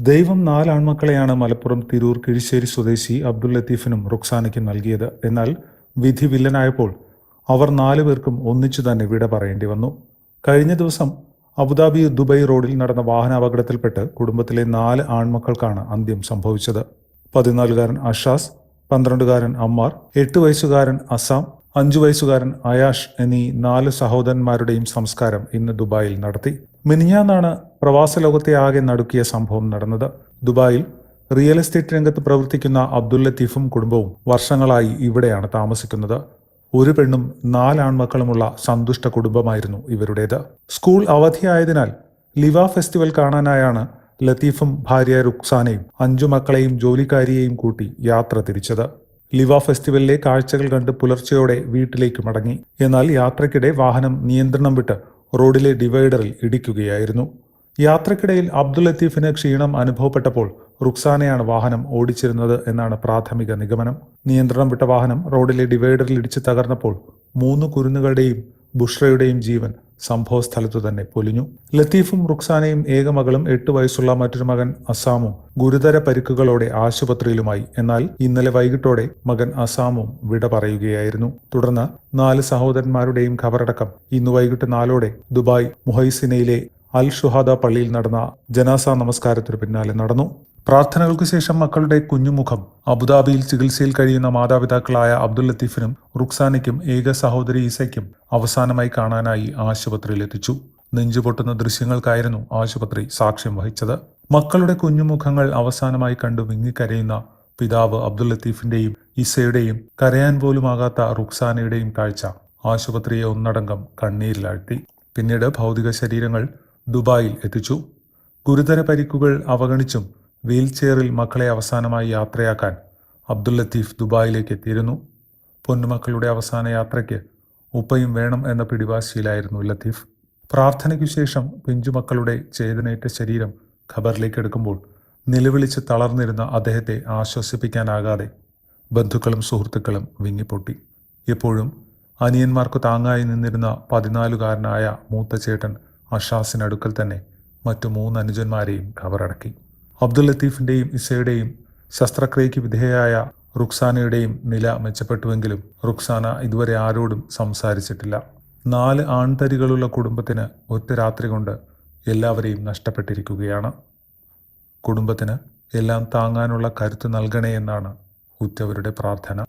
ദൈവം നാല് ആൺമക്കളെയാണ് മലപ്പുറം തിരൂർ കിഴിശ്ശേരി സ്വദേശി അബ്ദുൽ ലത്തീഫിനും റുക്സാനയ്ക്കും നൽകിയത്. എന്നാൽ വിധി വില്ലനായപ്പോൾ അവർ നാലു പേർക്കും ഒന്നിച്ചു തന്നെ വിട പറയേണ്ടി വന്നു. കഴിഞ്ഞ ദിവസം അബുദാബി ദുബൈ റോഡിൽ നടന്ന വാഹനാപകടത്തിൽപ്പെട്ട് കുടുംബത്തിലെ നാല് ആൺമക്കൾക്കാണ് അന്ത്യം സംഭവിച്ചത്. പതിനാലുകാരൻ അഷാസ് പന്ത്രണ്ടുകാരൻ അമ്മാർ എട്ട് വയസ്സുകാരൻ അസാം അഞ്ചു വയസ്സുകാരൻ അയാഷ് എന്നീ നാല് സഹോദരന്മാരുടെയും സംസ്കാരം ഇന്ന് ദുബായിൽ നടത്തി. മിനിഞ്ഞാന്നാണ് പ്രവാസ ലോകത്തെ ആകെ നടുക്കിയ സംഭവം നടന്നത്. ദുബായിൽ റിയൽ എസ്റ്റേറ്റ് രംഗത്ത് പ്രവർത്തിക്കുന്ന അബ്ദുൽ ലത്തീഫും കുടുംബവും വർഷങ്ങളായി ഇവിടെയാണ് താമസിക്കുന്നത്. ഒരു പെണ്ണും നാലാൺമക്കളുമുള്ള സന്തുഷ്ട കുടുംബമായിരുന്നു ഇവരുടേത്. സ്കൂൾ അവധിയായതിനാൽ ലിവ ഫെസ്റ്റിവൽ കാണാനായാണ് ലത്തീഫും ഭാര്യ റുക്സാനയും അഞ്ചു മക്കളെയും ജോലിക്കാരിയെയും കൂട്ടി യാത്ര തിരിച്ചത്. ലിവ ഫെസ്റ്റിവലിലെ കാഴ്ചകൾ കണ്ട് പുലർച്ചയോടെ വീട്ടിലേക്ക് മടങ്ങി. എന്നാൽ യാത്രക്കിടെ വാഹനം നിയന്ത്രണം വിട്ട് റോഡിലെ ഡിവൈഡറിൽ ഇടിക്കുകയായിരുന്നു. യാത്രക്കിടയിൽ അബ്ദുൽ ലത്തീഫിന് ക്ഷീണം അനുഭവപ്പെട്ടപ്പോൾ റുക്സാനയാണ് വാഹനം ഓടിച്ചിരുന്നത് എന്നാണ് പ്രാഥമിക നിഗമനം. നിയന്ത്രണം വിട്ട വാഹനം റോഡിലെ ഡിവൈഡറിൽ ഇടിച്ച് തകർന്നപ്പോൾ മൂന്ന് കുരുന്നുകളുടെയും ബുഷ്രയുടെയും ജീവൻ സംഭവ സ്ഥലത്തു തന്നെ പൊലിഞ്ഞു. ലത്തീഫും റുക്സാനയും ഏകമകളും എട്ട് വയസ്സുള്ള മറ്റൊരു മകൻ അസാമും ഗുരുതര പരിക്കുകളോടെ ആശുപത്രിയിലുമായി. എന്നാൽ ഇന്നലെ വൈകിട്ടോടെ മകൻ അസാമും വിട പറയുകയായിരുന്നു. തുടർന്ന് നാല് സഹോദരന്മാരുടെയും ഖബറടക്കം ഇന്ന് വൈകിട്ട് നാലോടെ ദുബായ് മുഹൈസിനയിലെ അൽ ഷുഹാദ പള്ളിയിൽ നടന്ന ജനാസ നമസ്കാരത്തിനു പിന്നാലെ നടന്നു. പ്രാർത്ഥനകൾക്ക് ശേഷം മക്കളുടെ കുഞ്ഞുമുഖം അബുദാബിയിൽ ചികിത്സയിൽ കഴിയുന്ന മാതാപിതാക്കളായ അബ്ദുൽ ലത്തീഫിനും റുക്സാനയ്ക്കും ഏക സഹോദരി ഈസയ്ക്കും അവസാനമായി കാണാനായി ആശുപത്രിയിൽ എത്തിച്ചു നെഞ്ചുപൊട്ടുന്ന ദൃശ്യങ്ങൾക്കായിരുന്നു ആശുപത്രി സാക്ഷ്യം വഹിച്ചത്. മക്കളുടെ കുഞ്ഞുമുഖങ്ങൾ അവസാനമായി കണ്ടു വിങ്ങിക്കരയുന്ന പിതാവ് അബ്ദുൽ ലത്തീഫിന്റെയും ഇസയുടെയും കരയാൻ പോലുമാകാത്ത റുക്സാനയുടെയും കാഴ്ച ആശുപത്രിയെ ഒന്നടങ്കം കണ്ണീരിലാഴ്ത്തി. പിന്നീട് ഭൗതിക ശരീരങ്ങൾ ദുബായിൽ എത്തിച്ചു. ഗുരുതര പരിക്കുകൾ അവഗണിച്ചും വീൽ ചെയറിൽ മക്കളെ അവസാനമായി യാത്രയാക്കാൻ അബ്ദുൽ ലത്തീഫ് ദുബായിലേക്ക് എത്തിയിരുന്നു. പൊന്നുമക്കളുടെ അവസാന യാത്രയ്ക്ക് ഉപ്പയും വേണം എന്ന പിടിവാശിയിലായിരുന്നു ലത്തീഫ്. പ്രാർത്ഥനയ്ക്കു ശേഷം പിഞ്ചുമക്കളുടെ ചേതനേറ്റ ശരീരം ഖബറിലേക്ക് എടുക്കുമ്പോൾ നിലവിളിച്ച് തളർന്നിരുന്ന അദ്ദേഹത്തെ ആശ്വസിപ്പിക്കാനാകാതെ ബന്ധുക്കളും സുഹൃത്തുക്കളും വിങ്ങിപ്പൊട്ടി. എപ്പോഴും അനിയന്മാർക്ക് താങ്ങായി നിന്നിരുന്ന പതിനാലുകാരനായ മൂത്ത ചേട്ടൻ അഷാസിനടുക്കൽ തന്നെ മറ്റു മൂന്ന് അനുജന്മാരെയും കവറടക്കി അബ്ദുൽ ലത്തീഫിന്റെയും ഇസയുടെയും ശസ്ത്രക്രിയയ്ക്ക് വിധേയയായ റുക്സാനയുടെയും നില മെച്ചപ്പെട്ടുവെങ്കിലും റുക്സാന ഇതുവരെ ആരോടും സംസാരിച്ചിട്ടില്ല. നാല് ആൺതരികളുള്ള കുടുംബത്തിന് ഒറ്റ രാത്രി കൊണ്ട് എല്ലാവരെയും നഷ്ടപ്പെട്ടിരിക്കുകയാണ്. കുടുംബത്തിന് എല്ലാം താങ്ങാനുള്ള കരുത്ത് നൽകണേ എന്നാണ് ഉറ്റവരുടെ പ്രാർത്ഥന.